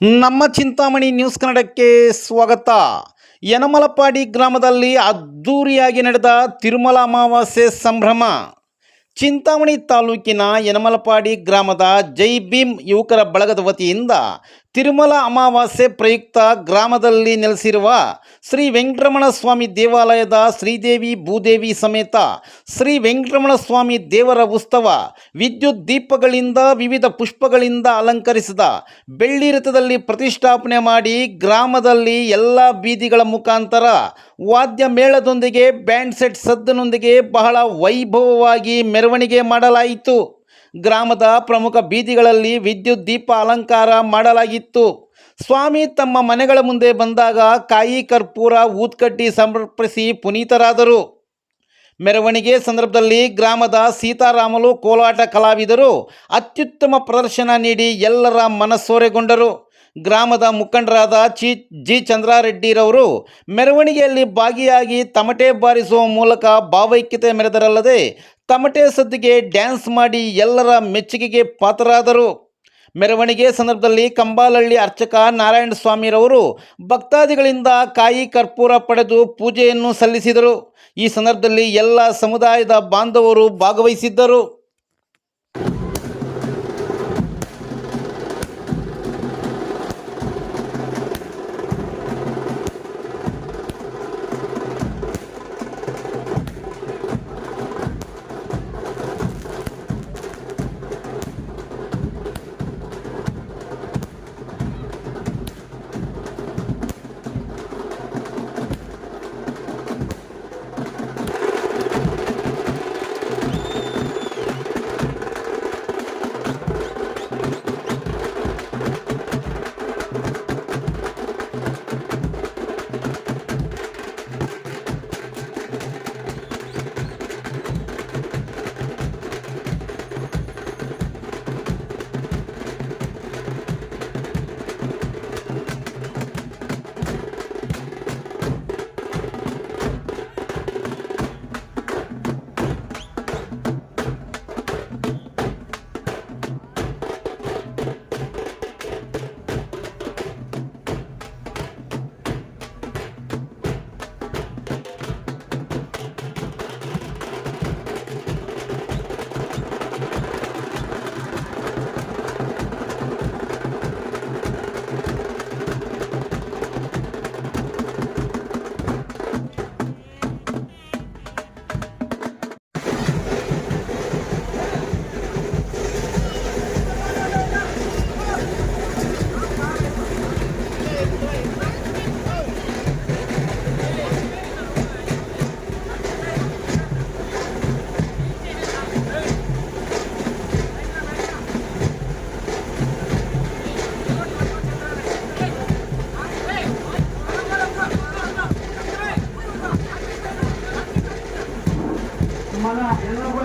ನಮ್ಮ ಚಿಂತಾಮಣಿ ನ್ಯೂಸ್ ಕನ್ನಡಕ್ಕೆ ಸ್ವಾಗತ. ಯನಮಲಪಾಡಿ ಗ್ರಾಮದಲ್ಲಿ ಅದ್ಧೂರಿಯಾಗಿ ನಡೆದ ತಿರುಮಲ ಅಮಾವಾಸ್ಯೆ ಸಂಭ್ರಮ. ಚಿಂತಾಮಣಿ ತಾಲೂಕಿನ ಯನಮಲಪಾಡಿ ಗ್ರಾಮದ ಜೈ ಭೀಮ್ ಯುವಕರ ಬಳಗದ ವತಿಯಿಂದ ತಿರುಮಲ ಅಮಾವಾಸ್ಯೆ ಪ್ರಯುಕ್ತ ಗ್ರಾಮದಲ್ಲಿ ನೆಲೆಸಿರುವ ಶ್ರೀ ವೆಂಕಟರಮಣ ಸ್ವಾಮಿ ದೇವಾಲಯದ ಶ್ರೀದೇವಿ ಭೂದೇವಿ ಸಮೇತ ಶ್ರೀ ವೆಂಕಟರಮಣ ಸ್ವಾಮಿ ದೇವರ ಉತ್ಸವ ವಿದ್ಯುತ್ ದೀಪಗಳಿಂದ ವಿವಿಧ ಪುಷ್ಪಗಳಿಂದ ಅಲಂಕರಿಸಿದ ಬೆಳ್ಳಿ ರಥದಲ್ಲಿ ಪ್ರತಿಷ್ಠಾಪನೆ ಮಾಡಿ ಗ್ರಾಮದಲ್ಲಿ ಎಲ್ಲ ಬೀದಿಗಳ ಮುಖಾಂತರ ವಾದ್ಯ ಮೇಳದೊಂದಿಗೆ ಬ್ಯಾಂಡ್ ಸೆಟ್ ಸದ್ದನೊಂದಿಗೆ ಬಹಳ ವೈಭವವಾಗಿ ಮೆರವಣಿಗೆ ಮಾಡಲಾಯಿತು. ಗ್ರಾಮದ ಪ್ರಮುಖ ಬೀದಿಗಳಲ್ಲಿ ವಿದ್ಯುತ್, ದೀಪ ಅಲಂಕಾರ ಮಾಡಲಾಗಿತ್ತು. ಸ್ವಾಮಿ ತಮ್ಮ ಮನೆಗಳ ಮುಂದೆ ಬಂದಾಗ ಕಾಯಿ ಕರ್ಪೂರ ಊದ್ಕಡ್ಡಿ ಸಮರ್ಪಿಸಿ ಪುನೀತರಾದರು. ಮೆರವಣಿಗೆ ಸಂದರ್ಭದಲ್ಲಿ ಗ್ರಾಮದ ಸೀತಾರಾಮಲು ಕೋಲಾಟ ಕಲಾವಿದರು. ಅತ್ಯುತ್ತಮ ಪ್ರದರ್ಶನ ನೀಡಿ ಎಲ್ಲರ ಮನಸ್ಸೋರೆಗೊಂಡರು ಗ್ರಾಮದ ಮುಖಂಡರಾದ ಚಿ, ಜಿ ಚಂದ್ರಾರೆಡ್ಡಿರವರು ಮೆರವಣಿಗೆಯಲ್ಲಿ ಭಾಗಿಯಾಗಿ ತಮಟೆ ಬಾರಿಸುವ ಮೂಲಕ ಭಾವೈಕ್ಯತೆ ಮೆರೆದರಲ್ಲದೆ ತಮಟೆ ಸದ್ದಿಗೆ ಡ್ಯಾನ್ಸ್ ಮಾಡಿ ಎಲ್ಲರ ಮೆಚ್ಚುಗೆಗೆ ಪಾತ್ರರಾದರು. ಮೆರವಣಿಗೆ ಸಂದರ್ಭದಲ್ಲಿ ಕಂಬಾಲಹಳ್ಳಿ ಅರ್ಚಕ ನಾರಾಯಣ ಸ್ವಾಮಿರವರು ಭಕ್ತಾದಿಗಳಿಂದ ಕಾಯಿ ಕರ್ಪೂರ ಪಡೆದು ಪೂಜೆಯನ್ನು ಸಲ್ಲಿಸಿದರು. ಈ ಸಂದರ್ಭದಲ್ಲಿ ಎಲ್ಲ ಸಮುದಾಯದ ಬಾಂಧವರು ಭಾಗವಹಿಸಿದ್ದರು. ভালো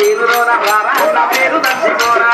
పేరులోన రారా పేరు దర్శకోరా